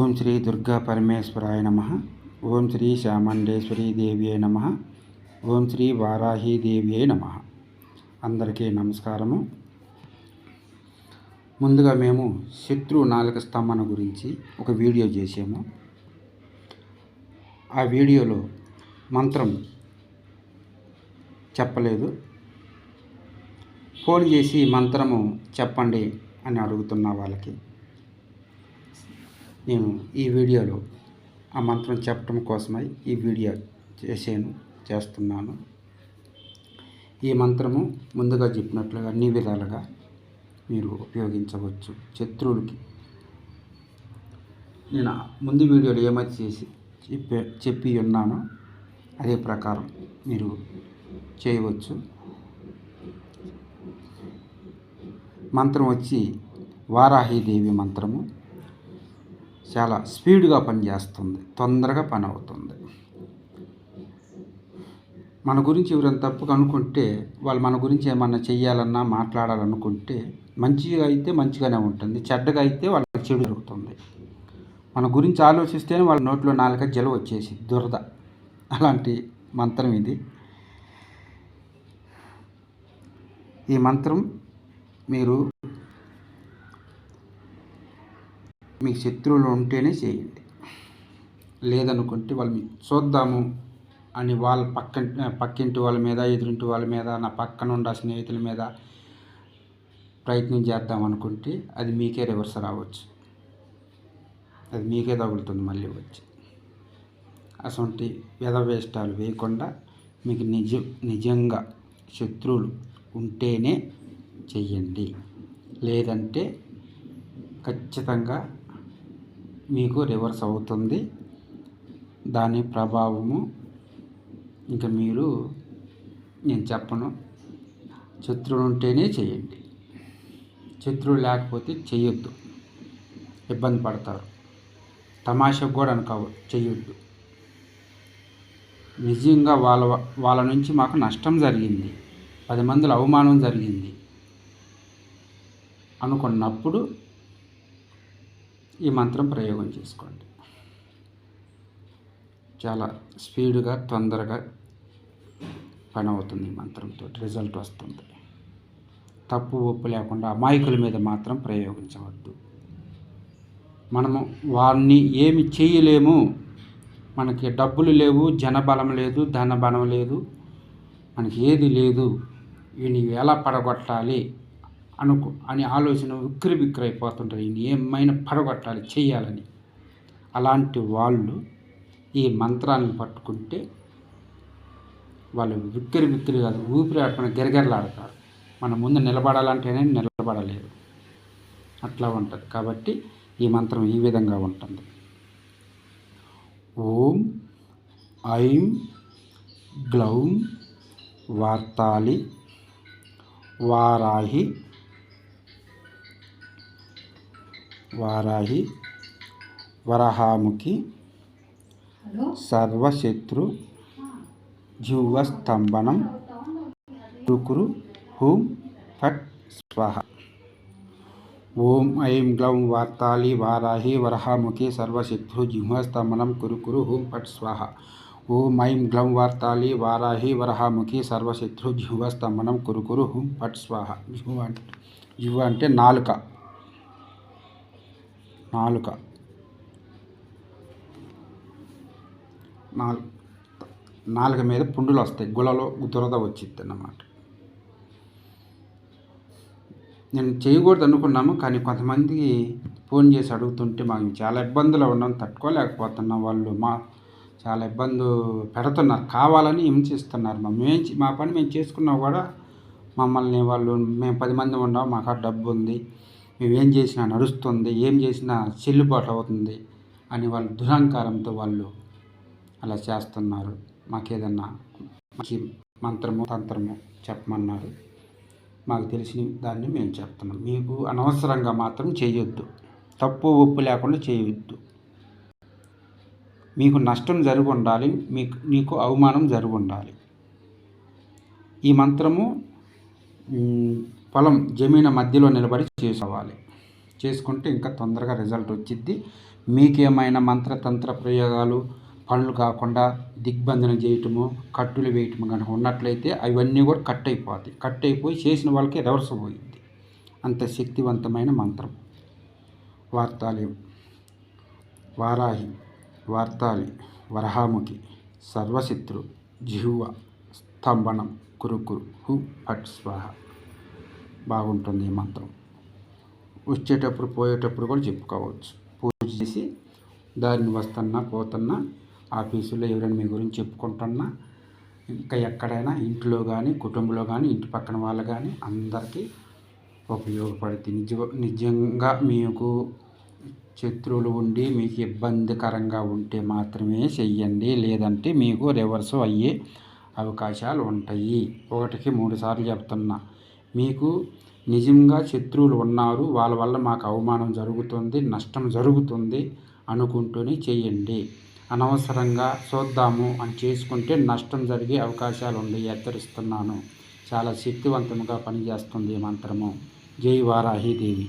ఓం శ్రీ దుర్గా పరమేశ్వరాయ నమ. ఓం శ్రీ శ్యామండేశ్వరి దేవ్యే నమ. ఓం శ్రీ వారాహి దేవ్యే నమ. అందరికీ నమస్కారము. ముందుగా మేము శత్రు నాలుక స్తంభన గురించి ఒక వీడియో చేసాము. ఆ వీడియోలో మంత్రం చెప్పలేదు. ఫోన్ చేసి మంత్రము చెప్పండి అని అడుగుతున్న వాళ్ళకి నేను ఈ వీడియోలో ఆ మంత్రం చెప్పడం కోసమై ఈ వీడియో చేసాను చేస్తున్నాను. ఈ మంత్రము ముందుగా చెప్పినట్లుగా అన్ని విధాలుగా మీరు ఉపయోగించవచ్చు శత్రువులకి. నేను ముందు వీడియోలో ఏమైతే చేసి చెప్పే చెప్పి ఉన్నానో అదే ప్రకారం మీరు చేయవచ్చు. మంత్రం వచ్చి వారాహిదేవి మంత్రము. చాలా స్పీడ్గా పనిచేస్తుంది తొందరగా పని అవుతుంది మన గురించి ఎవరైనా తప్పుగా అనుకుంటే వాళ్ళు మన గురించి ఏమన్నా చెయ్యాలన్నా మాట్లాడాలనుకుంటే మంచిగా అయితే మంచిగానే ఉంటుంది చెడ్డగా అయితే వాళ్ళకి చెడు జరుగుతుంది. మన గురించి ఆలోచిస్తేనే వాళ్ళ నోట్లో నాలుక జల వచ్చేసి దురద. అలాంటి మంత్రం ఇది. ఈ మంత్రం మీరు మీకు శత్రువులు ఉంటేనే చేయండి. లేదనుకుంటే వాళ్ళు మీకు చూద్దాము అని వాళ్ళ పక్క పక్కింటి వాళ్ళ మీద ఎదురింటి వాళ్ళ మీద నా పక్కన ఉన్న స్నేహితుల మీద ప్రయత్నం చేద్దాం అనుకుంటే అది మీకే రివర్స్ రావచ్చు. అది మీకే తగులుతుంది మళ్ళీ వచ్చి. అసొంటి వ్యధవేష్టాలు వేయకుండా మీకు నిజ నిజంగా శత్రువులు ఉంటేనే చెయ్యండి. లేదంటే ఖచ్చితంగా మీకు రివర్స్ అవుతుంది. దాని ప్రభావము ఇంకా మీరు నేను చెప్పను శత్రువులు ఉంటేనే చేయండి. శత్రువు లేకపోతే చేయొద్దు. ఇబ్బంది పడతారు. తమాషకు కూడా అనుకోవు చేయొద్దు. నిజంగా వాళ్ళ వాళ్ళ నుంచి మాకు నష్టం జరిగింది. పది మందిలో అవమానం జరిగింది. అనుకున్నప్పుడు ఈ మంత్రం ప్రయోగం చేసుకోండి. చాలా స్పీడ్గా తొందరగా పని అవుతుంది ఈ మంత్రంతో రిజల్ట్ వస్తుంది. తప్పు ఒప్పు లేకుండా అమాయకుల మీద మాత్రం ప్రయోగించవద్దు. మనము వారిని ఏమి చేయలేము. మనకి డబ్బులు లేవు జనబలం లేదు ధనబలం లేదు మనకి ఏది లేదు. వీని ఎలా పడగొట్టాలి? అనుకు అనే ఆలోచన ఉక్కిరి బిక్కిరి ఈయన ఏమైనా పడగొట్టాలి చేయాలని అలాంటి వాళ్ళు ఈ మంత్రాన్ని పట్టుకుంటే వాళ్ళు విక్కిరి బిక్కిరి కాదు ఊపిరి గిరగిరలాడతారు. మన ముందు నిలబడాలంటేనే నిలబడలేరు. అట్లా ఉంటుంది. కాబట్టి ఈ మంత్రం ఈ విధంగా ఉంటుంది. ఓం ఐం గ్లౌం వార్తాలి వారాహి వారాహి వరహాముఖి సర్వశత్రు జిహ్వస్తంభనం టుకురు హూం ఫట్ స్వాహ. ఓం ఐం గ్లౌం వార్తాలి వారాహి వరహాముఖి సర్వశత్రు జిహ్వస్తంభనం కురు కురు హూం ఫట్ స్వాహ. ఓం ఐం గ్లౌం వార్తాలి వారాహి వరహాముఖి సర్వశత్రు జిహ్వస్తంభనం కురు కురు హూం ఫట్ స్వాహ. జిహ్వ అంటే జిహ్వ అంటే నాలుక. నాలుక. నాలుగు నాలుక మీద పుండులు వస్తాయి. గులలో దురద వచ్చింది అన్నమాట నేను చేయకూడదు అనుకున్నాము కానీ కొంతమంది ఫోన్ చేసి అడుగుతుంటే మాకు చాలా ఇబ్బందులు ఉన్నాం తట్టుకోలేకపోతున్నాం. వాళ్ళు మా చాలా ఇబ్బంది పెడుతున్నారు. కావాలని హింసిస్తున్నారు మా మేము మా పని మేము చేసుకున్నా కూడా మమ్మల్ని వాళ్ళు మేము పది మంది ఉన్నాం మాకు డబ్బు ఉంది. మేము ఏం చేసినా నడుస్తుంది ఏం చేసినా చెల్లుబాటు అవుతుంది అని వాళ్ళు దురహంకారంతో వాళ్ళు అలా చేస్తున్నారు. మాకేదన్నా మంచి మంత్రము తంత్రము చెప్పమన్నారు. మాకు తెలిసిన దాన్ని మేము చెప్తున్నాం. మీకు అనవసరంగా మాత్రం చేయొద్దు. తప్పు ఒప్పు లేకుండా చేయొద్దు. మీకు నష్టం జరిగి ఉండాలి. మీకు నీకు అవమానం జరిగి ఉండాలి. ఈ మంత్రము పొలం జమీన మధ్యలో నిలబడి చేసుకోవాలి. చేసుకుంటే ఇంకా తొందరగా రిజల్ట్ వచ్చిద్ది. మీకేమైనా మంత్రతంత్ర ప్రయోగాలు పనులు కాకుండా దిగ్బంధనం చేయటము కట్టులు వేయటము కనుక ఉన్నట్లయితే అవన్నీ కూడా కట్ అయిపోతాయి. కట్ అయిపోయి చేసిన వాళ్ళకి రివర్స్ పోయింది అంత శక్తివంతమైన మంత్రం. వార్తాలి వారాహి వార్తాలి వరహాముఖి సర్వశత్రు జిహువ స్తంభనం కురుకురు హు పట్ స్వాహ. బాగుంటుంది ఈ మంత్రం. వచ్చేటప్పుడు పోయేటప్పుడు కూడా చెప్పుకోవచ్చు. పూజ చేసి దారిని వస్తున్నా పోతున్నా ఆఫీసులో ఎవరైనా మీ గురించి చెప్పుకుంటున్నా ఇంకా ఎక్కడైనా ఇంట్లో కానీ కుటుంబంలో కానీ ఇంటి పక్కన వాళ్ళు కానీ అందరికీ ఉపయోగపడుతుంది నిజ నిజంగా మీకు శత్రువులు ఉండి మీకు ఇబ్బందికరంగా ఉంటే మాత్రమే చెయ్యండి. లేదంటే మీకు రివర్స్ అయ్యే అవకాశాలు ఉంటాయి. ఒకటికి మూడు సార్లు చెప్తున్నా. మీకు నిజంగా శత్రువులు ఉన్నారు. వాళ్ళ వల్ల మాకు అవమానం జరుగుతుంది నష్టం జరుగుతుంది అనుకుంటూనే చేయండి. అనవసరంగా చూద్దాము అని చేసుకుంటే నష్టం జరిగే అవకాశాలు ఉన్నాయి హెచ్చరిస్తున్నాను చాలా శక్తివంతంగా పనిచేస్తుంది ఈ మంత్రము. జై వారాహి దేవి.